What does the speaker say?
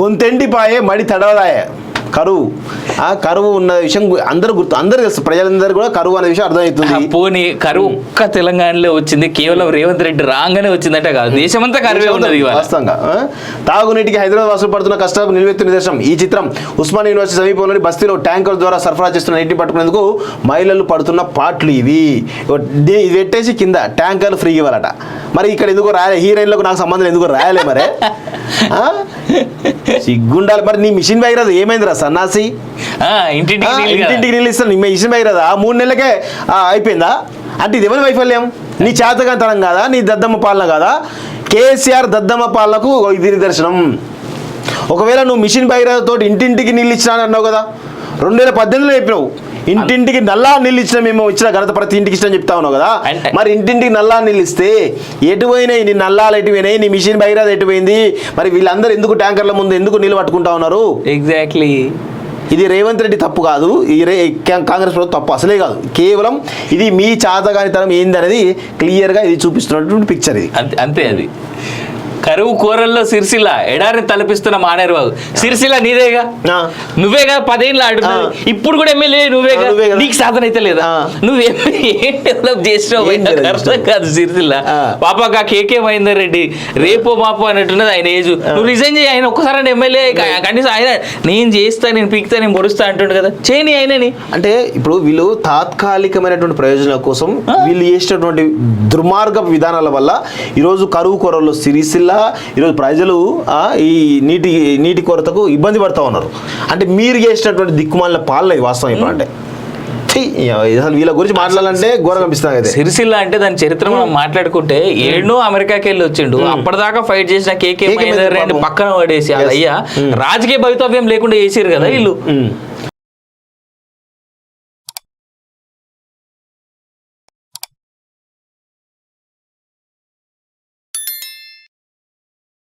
గొంతెండిపాయే మడి తడవదాయే. కరువు. ఆ కరువు ఉన్న విషయం అందరూ గుర్తు అందరూ తెలుసు. ప్రజలందరూ కూడా కరువు అనే విషయం అర్థమవుతుంది. పోనీ కరువు ఒక్క తెలంగాణలో వచ్చింది కేవలం రేవంత్ రెడ్డి రాగానే వచ్చిందంటే కాదు. దేశమంతా కరువే ఉన్నది వాస్తవంగా? తాగునీటికి హైదరాబాద్ వాసులు పడుతున్న కష్టాలకు నిలువెత్తు నిదర్శనం ఈ చిత్రం ఉస్మాన్ యూనివర్సిటీ సమీపంలోని బస్తీలో ట్యాంకర్ ద్వారా సరఫరా చేస్తున్న నీటిని పట్టుకునేందుకు మహిళలు పడుతున్న పాటలు ఇవి. ఇది పెట్టేసి కింద ట్యాంకర్లు ఫ్రీ ఇవ్వాలట. మరి ఇక్కడ ఎందుకు రాయలే? హీరోయిన్లకు నాకు సంబంధం ఎందుకు రాయలే మరి? సిగ్గుండాలి మరి నీ మిషన్ బైరది ఏమైందిరా సన్నాసి? ఇంటింటికి నీళ్ళు. ఇంటింటికి ఇస్తాను. నీ మిషన్ బైరదా మూడు నెలలకే అయిపోయిందా? అంటే ఇది ఎవరి వైఫల్యం? నీ చేతకంతనం కాదా? నీ దద్దమ్మ పాలన కాదా? కేసీఆర్ దద్దమ్మ పాలనకు ఇది నిదర్శనం. ఒకవేళ నువ్వు మిషన్ బైరతో ఇంటింటికి నీళ్ళు ఇచ్చినా అన్నావు కదా? రెండు వేల పద్దెనిమిదిలో చెప్పినావు. ఇంటింటికి నల్లా నీళ్ళు ఇచ్చిన మేము ఇచ్చిన ఘనత ప్రతి ఇంటికి ఇష్టం చెప్తా ఉన్నావు కదా. మరి ఇంటింటికి నల్లా నీళ్ళు ఇస్తే ఎటు పోయినాయి నీ నల్లాలు ఎటు పోయినాయి? నీ మిషన్ బైరాజ్ ఎటు పోయింది? మరి వీళ్ళందరూ ఎందుకు ట్యాంకర్ల ముందు ఎందుకు నీళ్ళు పట్టుకుంటా ఉన్నారు? ఎగ్జాక్ట్లీ ఇది రేవంత్ రెడ్డి తప్పు కాదు. ఈ రే కాంగ్రెస్ ప్రభుత్వం తప్పు అసలే కాదు. కేవలం ఇది మీ చాతగానితనం ఏంది అనేది క్లియర్గా ఇది చూపిస్తున్నటువంటి పిక్చర్ ఇది. అంతే అంతే అది. కరువు కూరల్లో సిరిసిల్ల ఎడారిని తలపిస్తున్న మానేరు బాబు సిరిసిల్ల నీదేగా. నువ్వేగా? పదేళ్ళు ఆడుతున్నావు. ఆ. ఇప్పుడు కూడా ఎమ్మెల్యే నువ్వేగా. నీకు సాధన అయితే లేదా. నువ్వేం ఏం డెవలప్ చేసినావు? అర్థం కాదు సిరిసిల్ల. ఆ. పాపక కేకే మహేందర్ రెడ్డి రేపో మాపో అన్నట్టున్నది ఆయన ఏజ్. నువ్వు రిజైన్ చేయి ఆయన ఒక్కసారి ఎమ్మెల్యే. కనీసం ఆయన నేను చేస్తా నేను పీకుతా నేను పొడుస్తా అంటుండు కదా. చేయని ఆయనని. అంటే ఇప్పుడు వీళ్ళు తాత్కాలికమైనటువంటి ప్రయోజనాల కోసం వీళ్ళు చేసినటువంటి దుర్మార్గ విధానాల వల్ల ఈరోజు కరువు కొరలు సిరిసిల్ల ఈరోజు ప్రజలు ఈ నీటి నీటి కొరతకు ఇబ్బంది పడుతూ ఉన్నారు. అంటే మీరు చేసినటువంటి దిక్కుమాలిన పాలన వాస్తవం ఇప్పుడు అంటే. అసలు వీళ్ళ గురించి మాట్లాడాలంటే ఘోరంగా అనిపిస్తుంది అయితే. సిరిసిల్ల అంటే దాని చరిత్ర మనం మాట్లాడుకుంటే ఏడునో అమెరికాకి వెళ్ళి వచ్చిండు. అప్పటిదాకా ఫైట్ చేసిన కేకే మహేందర్ రెడ్డి. పక్కన పడేసి. అయ్యా. రాజకీయ భవితవ్యం లేకుండా చేసిరు కదా వీళ్ళు.